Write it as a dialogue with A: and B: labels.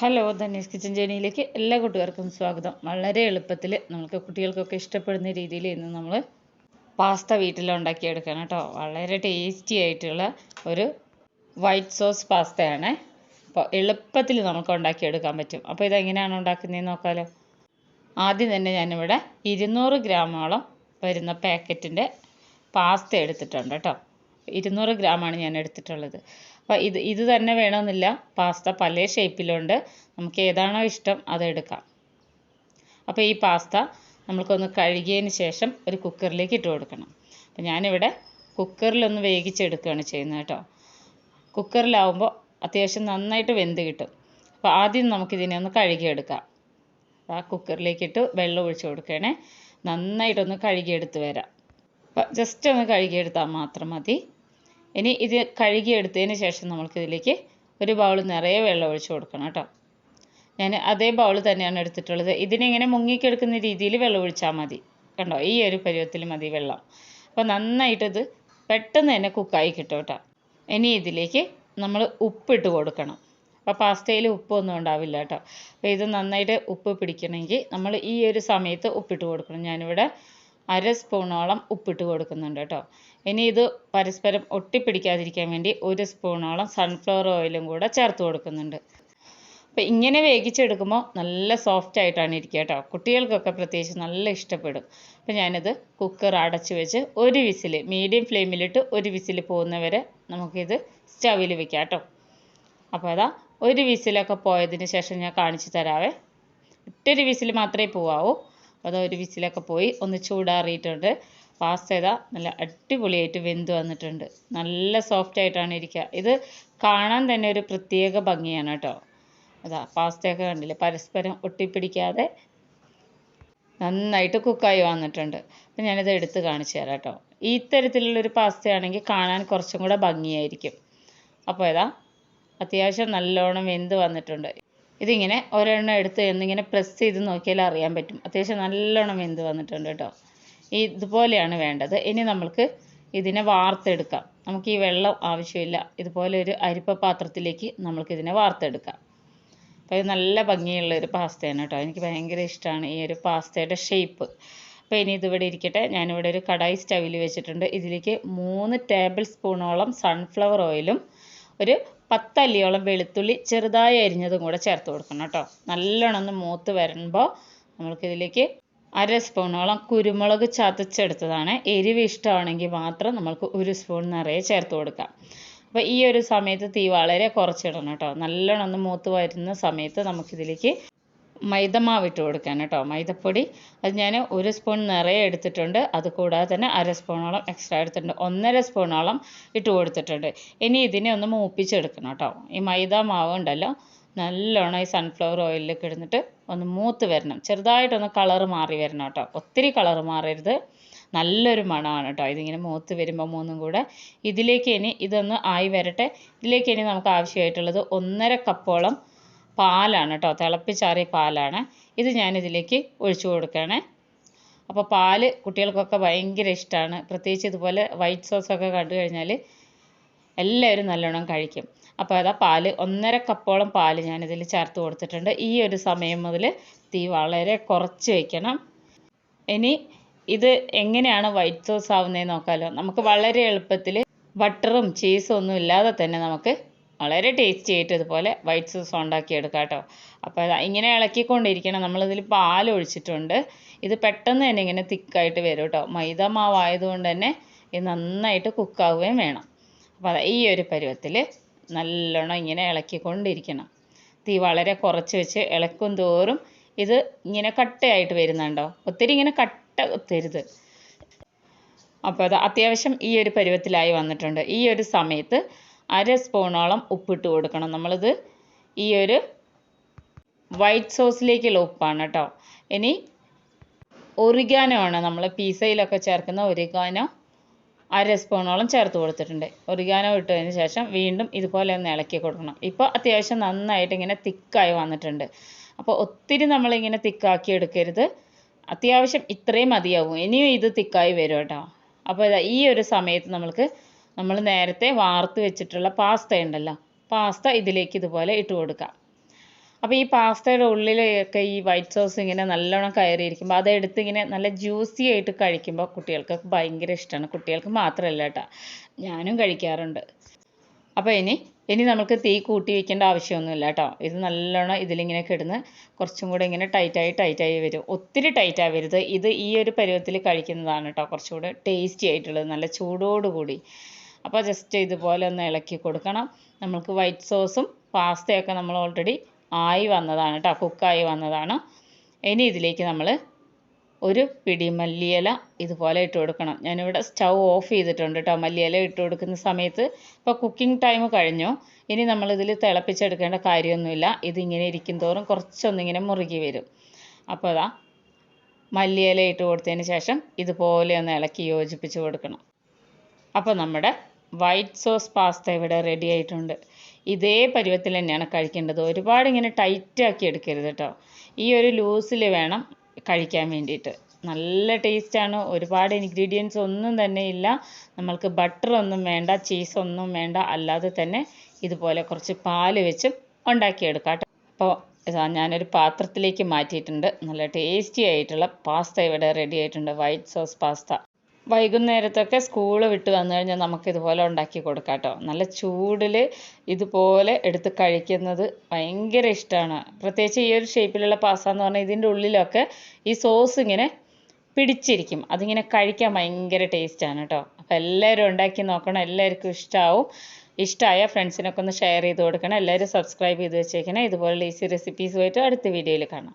A: Hello Dhaneesh kitchen ജേണിയിലേക്ക് എല്ലാ കൂട്ടുകാർക്കും സ്വാഗതം. വളരെ എളുപ്പത്തിൽ നമുക്ക് കുട്ടികൾക്കൊക്കെ ഇഷ്ടപ്പെടുന്ന രീതിയിൽ ഇന്ന് നമ്മൾ പാസ്ത വീട്ടിൽ ഉണ്ടാക്കിയെടുക്കണം കേട്ടോ. വളരെ ടേസ്റ്റി ആയിട്ടുള്ള ഒരു വൈറ്റ് സോസ് പാസ്തയാണ്. അപ്പോൾ എളുപ്പത്തിൽ നമുക്ക് ഉണ്ടാക്കിയെടുക്കാൻ പറ്റും. അപ്പോൾ ഇതെങ്ങനെയാണ് ഉണ്ടാക്കുന്നതെന്ന് നോക്കാമല്ലോ ആദ്യം തന്നെ ഞാനിവിടെ ഇരുന്നൂറ് ഗ്രാമോളം വരുന്ന പാക്കറ്റിന്റെ പാസ്ത എടുത്തിട്ടുണ്ട് കേട്ടോ. ഇരുന്നൂറ് ഗ്രാമാണ് ഞാൻ എടുത്തിട്ടുള്ളത്. അപ്പോൾ ഇത് ഇത് തന്നെ വേണമെന്നില്ല. പാസ്ത പല ഷേപ്പിലുണ്ട്. നമുക്ക് ഏതാണോ ഇഷ്ടം അതെടുക്കാം അപ്പോൾ ഈ പാസ്ത നമ്മൾക്കൊന്ന് കഴുകിയതിന് ശേഷം ഒരു കുക്കറിലേക്ക് ഇട്ട് കൊടുക്കണം. അപ്പോൾ ഞാനിവിടെ കുക്കറിലൊന്ന് വേവിച്ചെടുക്കുകയാണ് ചെയ്യുന്നത് കേട്ടോ. കുക്കറിലാവുമ്പോൾ അത്യാവശ്യം നന്നായിട്ട് വെന്ത് കിട്ടും. അപ്പോൾ ആദ്യം നമുക്കിതിനെ ഒന്ന് കഴുകിയെടുക്കാം. ആ കുക്കറിലേക്കിട്ട് വെള്ളം ഒഴിച്ച് കൊടുക്കണേ നന്നായിട്ടൊന്ന് കഴുകിയെടുത്ത് വരാം. അപ്പോൾ ജസ്റ്റ് ഒന്ന് കഴുകിയെടുത്താൽ മാത്രം മതി. ഇനി ഇത് കഴുകിയെടുത്തതിന് ശേഷം നമുക്കിതിലേക്ക് ഒരു ബൗൾ നിറയെ വെള്ളം ഒഴിച്ച് കൊടുക്കണം കേട്ടോ. ഞാൻ അതേ ബൗൾ തന്നെയാണ് എടുത്തിട്ടുള്ളത്. ഇതിനിങ്ങനെ മുങ്ങിക്കെടുക്കുന്ന രീതിയിൽ വെള്ളം ഒഴിച്ചാൽ മതി. കണ്ടോ? ഈ ഒരു പരുവത്തിൽ മതി വെള്ളം. അപ്പോൾ നന്നായിട്ടത് പെട്ടെന്ന് തന്നെ കുക്കായി കിട്ടും കേട്ടോ. ഇനി ഇതിലേക്ക് നമ്മൾ ഉപ്പിട്ട് കൊടുക്കണം. അപ്പോൾ പാസ്തയിൽ ഉപ്പൊന്നും ഉണ്ടാവില്ല കേട്ടോ. അപ്പോൾ ഇത് നന്നായിട്ട് ഉപ്പ് പിടിക്കണമെങ്കിൽ നമ്മൾ ഈ ഒരു സമയത്ത് ഉപ്പിട്ട് കൊടുക്കണം. ഞാനിവിടെ അര സ്പൂണോളം ഉപ്പിട്ട് കൊടുക്കുന്നുണ്ട് കേട്ടോ. ഇനി ഇത് പരസ്പരം ഒട്ടിപ്പിടിക്കാതിരിക്കാൻ വേണ്ടി ഒരു സ്പൂണോളം സൺഫ്ലവർ ഓയിലും കൂടെ ചേർത്ത് കൊടുക്കുന്നുണ്ട്. അപ്പോൾ ഇങ്ങനെ വേവിച്ചെടുക്കുമ്പോൾ നല്ല സോഫ്റ്റ് ആയിട്ടാണ് ഇരിക്കുക കേട്ടോ. കുട്ടികൾക്കൊക്കെ പ്രത്യേകിച്ച് നല്ല ഇഷ്ടപ്പെടും. അപ്പോൾ ഞാനിത് കുക്കർ അടച്ച് വെച്ച് ഒരു വിസിൽ മീഡിയം ഫ്ലെയിമിലിട്ട് ഒരു വിസിൽ പോകുന്നവരെ നമുക്കിത് സ്റ്റവിൽ വെക്കാം കേട്ടോ. അപ്പോൾ അതാ ഒരു വിസിലൊക്കെ പോയതിന് ശേഷം ഞാൻ കാണിച്ചു തരാവേ. ഒറ്റൊരു വിസിൽ മാത്രമേ പോവാവൂ. അതാ ഒരു വിസിലൊക്കെ പോയി ഒന്ന് ചൂടാറിയിട്ടുണ്ട്. പാസ്ത ഇതാ നല്ല അടിപൊളിയായിട്ട് വെന്ത് വന്നിട്ടുണ്ട്. നല്ല സോഫ്റ്റ് ആയിട്ടാണ് ഇരിക്കുക ഇത് കാണാൻ തന്നെ ഒരു പ്രത്യേക ഭംഗിയാണ് കേട്ടോ. അതാ പാസ്തയൊക്കെ കണ്ടില്ലേ? പരസ്പരം ഒട്ടിപ്പിടിക്കാതെ നന്നായിട്ട് കുക്കായി വന്നിട്ടുണ്ട്. അപ്പം ഞാനിത് എടുത്ത് കാണിച്ചു തരാം കേട്ടോ. ഈ തരത്തിലുള്ളൊരു പാസ്തയാണെങ്കിൽ കാണാൻ കുറച്ചും കൂടെ ഭംഗിയായിരിക്കും. അപ്പോൾ ഇതാ അത്യാവശ്യം നല്ലോണം വെന്ത് വന്നിട്ടുണ്ട്. ഇതിങ്ങനെ ഒരെണ്ണം എടുത്ത് എന്നിങ്ങനെ പ്രസ് ചെയ്ത് നോക്കിയാൽ അറിയാൻ പറ്റും. അത്യാവശ്യം നല്ലോണം വെന്ത് വന്നിട്ടുണ്ട് കേട്ടോ. ഈ ഇതുപോലെയാണ് വേണ്ടത്. ഇനി നമ്മൾക്ക് ഇതിനെ വാർത്തെടുക്കാം. നമുക്ക് ഈ വെള്ളം ആവശ്യമില്ല. ഇതുപോലെ ഒരു അരിപ്പ പാത്രത്തിലേക്ക് നമുക്കിതിനെ വാർത്തെടുക്കാം. അപ്പോൾ ഇത് നല്ല ഭംഗിയുള്ള ഒരു പാസ്തയാണ് കേട്ടോ. എനിക്ക് ഭയങ്കര ഇഷ്ടമാണ് ഈ ഒരു പാസ്തയുടെ ഷേപ്പ് അപ്പോൾ ഇനി ഇതിവിടെ ഇരിക്കട്ടെ. ഞാനിവിടെ ഒരു കടായി സ്റ്റവിൽ വെച്ചിട്ടുണ്ട്. ഇതിലേക്ക് മൂന്ന് ടേബിൾ സ്പൂണോളം സൺഫ്ലവർ ഓയിലും ഒരു പത്തല്ലിയോളം വെളുത്തുള്ളി ചെറുതായി അരിഞ്ഞതും കൂടെ ചേർത്ത് കൊടുക്കണം കേട്ടോ. നല്ലോണം ഒന്ന് മൂത്ത് വരുമ്പോൾ നമ്മൾക്കിതിലേക്ക് അര സ്പൂണോളം കുരുമുളക് ചതച്ചെടുത്തതാണ്. എരിവ് ഇഷ്ടമാണെങ്കിൽ മാത്രം നമുക്ക് ഒരു സ്പൂൺ നിറയെ ചേർത്ത് കൊടുക്കാം. അപ്പോൾ ഈ ഒരു സമയത്ത് തീ വളരെ കുറച്ചിടണം കേട്ടോ. നല്ലോണം ഒന്ന് മൂത്ത് വരുന്ന സമയത്ത് നമുക്കിതിലേക്ക് മൈദമാവ് ഇട്ട് കൊടുക്കാൻ കേട്ടോ. മൈദപ്പൊടി അത് ഞാൻ ഒരു സ്പൂൺ നിറയെ എടുത്തിട്ടുണ്ട്. അത് കൂടാതെ തന്നെ അര സ്പൂണോളം എക്സ്ട്രാ എടുത്തിട്ടുണ്ട്. ഒന്നര സ്പൂണോളം ഇട്ട് കൊടുത്തിട്ടുണ്ട്. ഇനി ഇതിനെ ഒന്ന് മൂപ്പിച്ചെടുക്കണം കേട്ടോ. ഈ മൈദ മാവ് ഉണ്ടല്ലോ. നല്ലോണം ഈ സൺഫ്ലവർ ലേക്ക് ഇടുന്നിട്ട് ഒന്ന് മൂത്ത് വരണം. ചെറുതായിട്ടൊന്ന് കളറ് മാറി വരണം കേട്ടോ. ഒത്തിരി കളറ് മാറരുത്. നല്ലൊരു മണമാണ് കേട്ടോ. ഇതിങ്ങനെ മൂത്ത് വരുമ്പോൾ മൂന്നും കൂടെ. ഇതിലേക്ക് ഇനി ഇതൊന്ന് ആയി വരട്ടെ. ഇതിലേക്ക് ഇനി നമുക്ക് ആവശ്യമായിട്ടുള്ളത് ഒന്നര കപ്പോളം പാലാണ് കേട്ടോ. തിളപ്പിച്ചാറിയ പാലാണ്. ഇത് ഞാനിതിലേക്ക് ഒഴിച്ചു കൊടുക്കുകയാണേ. അപ്പോൾ പാൽ കുട്ടികൾക്കൊക്കെ ഭയങ്കര ഇഷ്ടമാണ് പ്രത്യേകിച്ച് ഇതുപോലെ വൈറ്റ് സോസൊക്കെ കണ്ടു കഴിഞ്ഞാൽ എല്ലാവരും നല്ലോണം കഴിക്കും. അപ്പോൾ അതാ പാൽ ഒന്നര കപ്പോളം പാൽ ഞാനിതിൽ ചേർത്ത് കൊടുത്തിട്ടുണ്ട്. ഈ ഒരു സമയം മുതൽ തീ വളരെ കുറച്ച് വയ്ക്കണം ഇനി ഇത് എങ്ങനെയാണ് വൈറ്റ് സോസ് ആവുന്നതെന്ന് നോക്കാമല്ലോ നമുക്ക് വളരെ എളുപ്പത്തിൽ ബട്ടറും ചീസും ഒന്നും ഇല്ലാതെ തന്നെ നമുക്ക് വളരെ ടേസ്റ്റി ആയിട്ട് ഇതുപോലെ വൈറ്റ് സോസ് ഉണ്ടാക്കിയെടുക്കാം കേട്ടോ. അപ്പോൾ ഇങ്ങനെ ഇളക്കിക്കൊണ്ടിരിക്കണം. നമ്മളിതിൽ പാൽ ഒഴിച്ചിട്ടുണ്ട്. ഇത് പെട്ടെന്ന് തന്നെ ഇങ്ങനെ തിക്കായിട്ട് വരും കേട്ടോ. മൈദ മാവായതുകൊണ്ട് തന്നെ ഇത് നന്നായിട്ട് കുക്കാവുകയും വേണം. അപ്പോൾ ഈ ഒരു പരുവത്തിൽ നല്ലോണം ഇങ്ങനെ ഇളക്കിക്കൊണ്ടിരിക്കണം. തീ വളരെ കുറച്ച് വെച്ച് ഇളക്കും തോറും ഇത് ഇങ്ങനെ കട്ടയായിട്ട് വരുന്നുണ്ടോ? ഒത്തിരി ഇങ്ങനെ കട്ട ഒത്തരുത്. അപ്പോൾ അത് അത്യാവശ്യം ഈ ഒരു പരുവത്തിലായി വന്നിട്ടുണ്ട്. ഈ ഒരു സമയത്ത് അര സ്പൂണോളം ഉപ്പിട്ട് കൊടുക്കണം. നമ്മളിത് ഈ ഒരു വൈറ്റ് സോസിലേക്കുള്ള ഉപ്പാണ് കേട്ടോ. ഇനി ഒറിഗാനോ ആണ് നമ്മൾ പിസയിലൊക്കെ ചേർക്കുന്ന ഒറിഗാനോ അര സ്പൂണോളം ചേർത്ത് കൊടുത്തിട്ടുണ്ട്. ഒറിഗാനോ ഇട്ടതിന് ശേഷം വീണ്ടും ഇതുപോലെ ഒന്ന് ഇളക്കി കൊടുക്കണം. ഇപ്പോൾ അത്യാവശ്യം നന്നായിട്ട് ഇങ്ങനെ തിക്കായി വന്നിട്ടുണ്ട്. അപ്പോൾ ഒത്തിരി നമ്മളിങ്ങനെ തിക്കാക്കി എടുക്കരുത്. അത്യാവശ്യം ഇത്രയും മതിയാവും. ഇനിയും ഇത് തിക്കായി വരും കേട്ടോ. അപ്പോൾ ഈ ഒരു സമയത്ത് നമ്മൾക്ക് നമ്മൾ നേരത്തെ വാർത്ത് വെച്ചിട്ടുള്ള പാസ്ത ഉണ്ടല്ലോ. പാസ്ത ഇതിലേക്ക് ഇതുപോലെ ഇട്ട് കൊടുക്കാം. അപ്പോൾ ഈ പാസ്തയുടെ ഉള്ളിലൊക്കെ ഈ വൈറ്റ് സോസ് ഇങ്ങനെ നല്ലോണം കയറിയിരിക്കുമ്പോൾ അതെടുത്ത് ഇങ്ങനെ നല്ല ജ്യൂസി ആയിട്ട് കഴിക്കുമ്പോൾ കുട്ടികൾക്ക് ഭയങ്കര ഇഷ്ടമാണ് കുട്ടികൾക്ക് മാത്രമല്ല കേട്ടോ. ഞാനും കഴിക്കാറുണ്ട്. അപ്പോൾ ഇനി ഇനി നമുക്ക് തീ കൂട്ടി വെക്കേണ്ട ആവശ്യമൊന്നുമില്ല കേട്ടോ. ഇത് നല്ലോണം ഇതിലിങ്ങനെ കിടന്ന് കുറച്ചും കൂടെ ഇങ്ങനെ ടൈറ്റായി ടൈറ്റായി വരും. ഒത്തിരി ടൈറ്റ് ആവരുത്. ഇത് ഈ ഒരു പരുവത്തിൽ കഴിക്കുന്നതാണ് കേട്ടോ കുറച്ചുകൂടെ ടേസ്റ്റി ആയിട്ടുള്ളത്. നല്ല ചൂടോടുകൂടി. അപ്പോൾ ജസ്റ്റ് ഇതുപോലെ ഒന്ന് ഇളക്കി കൊടുക്കണം. നമുക്ക് വൈറ്റ് സോസും പാസ്തയൊക്കെ നമ്മൾ ഓൾറെഡി ആയി വന്നതാണ് കേട്ടോ കുക്കായി വന്നതാണ്. ഇനി ഇതിലേക്ക് നമ്മൾ ഒരു പിടി മല്ലിയില ഇതുപോലെ ഇട്ട് കൊടുക്കണം. ഞാനിവിടെ സ്റ്റൗ ഓഫ് ചെയ്തിട്ടുണ്ട് കേട്ടോ മല്ലിയില ഇട്ട് കൊടുക്കുന്ന സമയത്ത്. ഇപ്പോൾ കുക്കിംഗ് ടൈം കഴിഞ്ഞു. ഇനി നമ്മൾ ഇതിൽ തിളപ്പിച്ചെടുക്കേണ്ട കാര്യമൊന്നുമില്ല. ഇതിങ്ങനെ ഇരിക്കും തോറും കുറച്ചൊന്നിങ്ങനെ മുറുകി വരും. അപ്പോൾ അതാ മല്ലിയില ഇട്ട് കൊടുത്തതിന് ശേഷം ഇതുപോലെ ഒന്ന് ഇളക്കി യോജിപ്പിച്ച് കൊടുക്കണം. അപ്പോൾ നമ്മുടെ വൈറ്റ് സോസ് പാസ്ത ഇവിടെ റെഡി ആയിട്ടുണ്ട്. ഇതേ പരുവത്തിൽ തന്നെയാണ് കഴിക്കേണ്ടത്. ഒരുപാട് ഇങ്ങനെ ടൈറ്റ് ആക്കി എടുക്കരുത് കേട്ടോ ഈ ഒരു ലൂസിൽ വേണം കഴിക്കാൻ വേണ്ടിയിട്ട്. നല്ല ടേസ്റ്റാണ് ഒരുപാട് ഇൻഗ്രീഡിയൻസ് ഒന്നും തന്നെ ഇല്ല. നമ്മൾക്ക് ബട്ടർ ഒന്നും വേണ്ട ചീസ് ഒന്നും വേണ്ട. അല്ലാതെ തന്നെ ഇതുപോലെ കുറച്ച് പാൽ വെച്ചും ഉണ്ടാക്കിയെടുക്കാം കേട്ടോ അപ്പോൾ ഞാനൊരു പാത്രത്തിലേക്ക് മാറ്റിയിട്ടുണ്ട്. നല്ല ടേസ്റ്റി ആയിട്ടുള്ള പാസ്ത ഇവിടെ റെഡി ആയിട്ടുണ്ട്. വൈറ്റ് സോസ് പാസ്ത വൈകുന്നേരത്തൊക്കെ സ്കൂൾ വിട്ട് വന്നു കഴിഞ്ഞാൽ നമുക്ക് ഇതുപോലെ ഉണ്ടാക്കി കൊടുക്കാം കേട്ടോ നല്ല ചൂടിൽ ഇതുപോലെ എടുത്ത് കഴിക്കുന്നത് ഭയങ്കര ഇഷ്ടമാണ് പ്രത്യേകിച്ച് ഈ ഒരു ഷേപ്പിലുള്ള പാസ എന്ന് പറഞ്ഞാൽ ഇതിന്റെ ഉള്ളിലൊക്കെ ഈ സോസ് ഇങ്ങനെ പിടിച്ചിരിക്കും. അതിങ്ങനെ കഴിക്കാൻ ഭയങ്കര ടേസ്റ്റാണ് കേട്ടോ അപ്പോൾ എല്ലാവരും ഉണ്ടാക്കി നോക്കണം. എല്ലാവർക്കും ഇഷ്ടമാവും ഇഷ്ടമായ ഫ്രണ്ട്സിനൊക്കെ ഒന്ന് ഷെയർ ചെയ്ത് കൊടുക്കണം. എല്ലാവരും സബ്സ്ക്രൈബ് ചെയ്ത് വെച്ചേക്കണം. ഇതുപോലുള്ള ഈസി റെസിപ്പീസുമായിട്ട് അടുത്ത വീഡിയോയിൽ കാണാം.